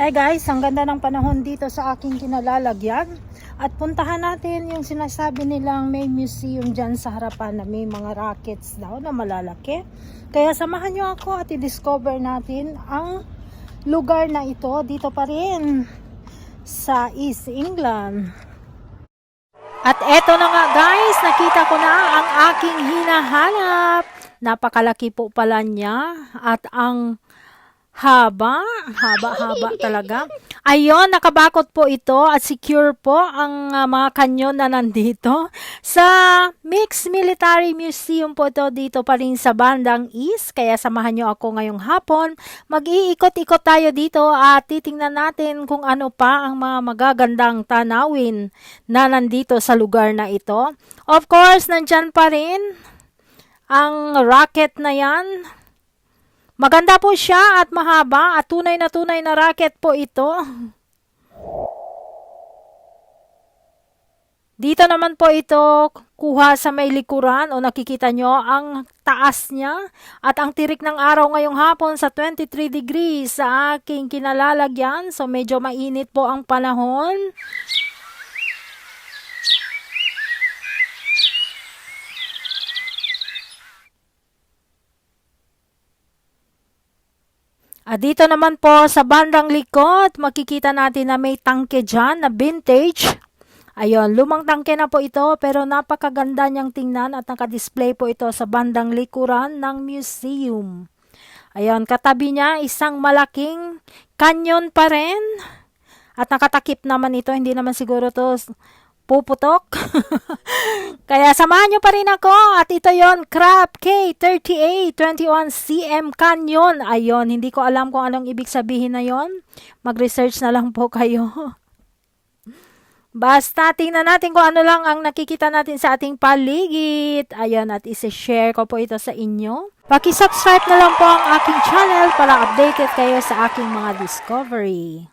Hi guys, ang ganda ng panahon dito sa aking kinalalagyan. At puntahan natin yung sinasabi nilang may museum dyan sa harapan na may mga rockets daw na malalaki. Kaya samahan nyo ako at i-discover natin ang lugar na ito dito pa rin sa East England. At eto na nga guys, nakita ko na ang aking hinahanap. Napakalaki po pala niya at ang haba, haba-haba talaga. Ayun, nakabakot po ito at secure po ang uh, mga kanyon na nandito. Sa Mixed Military Museum po ito dito pa rin sa bandang East. Kaya samahan nyo ako ngayong hapon. Mag-iikot-ikot tayo dito at titingnan natin kung ano pa ang mga magagandang tanawin na nandito sa lugar na ito. Of course, nandyan pa rin ang rocket na yan. Maganda po siya at mahaba at tunay na tunay na racket po ito. Dito naman po ito kuha sa may likuran o nakikita nyo ang taas niya at ang tirik ng araw ngayong hapon sa 23 degrees sa aking kinalalagyan. So medyo mainit po ang panahon. At dito naman po sa bandang likod, makikita natin na may tangke dyan na vintage. Ayun, lumang tangke na po ito pero napakaganda niyang tingnan at nakadisplay po ito sa bandang likuran ng museum. Ayun, katabi niya isang malaking kanyon pa rin. At nakatakip naman ito, hindi naman siguro to puputok. Kaya samahan nyo pa rin ako at ito yon Crab K38 21cm Canyon. Ayon, hindi ko alam kung anong ibig sabihin na yon. Mag-research na lang po kayo. Basta tingnan natin kung ano lang ang nakikita natin sa ating paligid. Ayan, at isi-share ko po ito sa inyo. Paki-subscribe na lang po ang aking channel para updated kayo sa aking mga discovery.